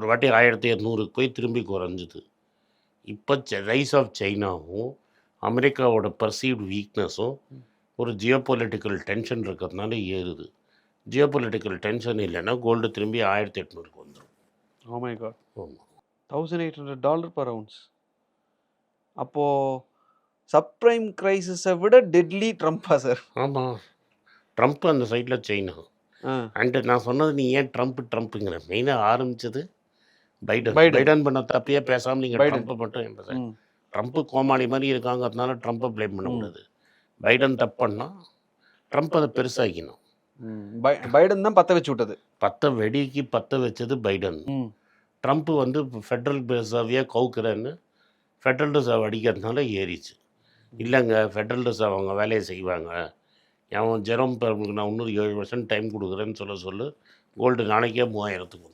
ஒரு வாட்டி ஆயிரத்தி இரநூறுக்கு போய் திரும்பி குறைஞ்சிது. இப்போ ரைஸ் ஆஃப் சைனாவும் அமெரிக்காவோட பர்சீவ்டு வீக்னஸும் ஒரு ஜியோ பொலிட்டிக்கல் டென்ஷன் இருக்கிறதுனால ஏறுது. ஜியோ பொலிட்டிக்கல் டென்ஷன் இல்லைன்னா கோல்டு திரும்பி ஆயிரத்தி எட்நூறுக்கு வந்துடும் ஓ மை காட் ஆமாம் thousand eight hundred dollar per ounce அப்போது சப்ரைம் கிரைசிஸை விட டெட்லி ட்ரம்ப்பா சார் ஆமாம் ட்ரம்ப் அந்த சைடில் சைனா அண்டு நான் சொன்னது நீ ஏன் ட்ரம்ப் ட்ரம்ப்புங்கிற மெயினாக ஆரம்பிச்சது பைடன் பைடன். பண்ண தப்பையே பேசாமல் நீங்கள். ட்ரம்ப்பை மட்டும்? ம். ட்ரம்ப்பு கோமாளி மாதிரி இருக்காங்கிறதுனால ட்ரம்ப்பை ப்ளேம் பண்ண. முடியாது. பைடன் தப்பு பண்ணா ட்ரம்ப் அதை பெருசாக்கினோம் பைடன் தான் பற்ற வச்சு விட்டது பத்த வெடிக்கு பத்த வச்சது பைடன். ட்ரம்ப் வந்து ஃபெட்ரல் ரிசர்வையே கவுக்குறேன்னு ஃபெட்ரல் ரிசர்வ் அடிக்கிறதுனால ஏறிச்சு. இல்லைங்க ஃபெட்ரல் ரிசர்வ் அவங்க வேலையை செய்வாங்க. அவன் ஜெரம் பெருக்கு நான் இன்னொரு ஏழு வருஷம் டைம் கொடுக்குறேன்னு சொல்ல சொல்லு. கோல்டு நாளைக்கே மூவாயிரத்துக்கு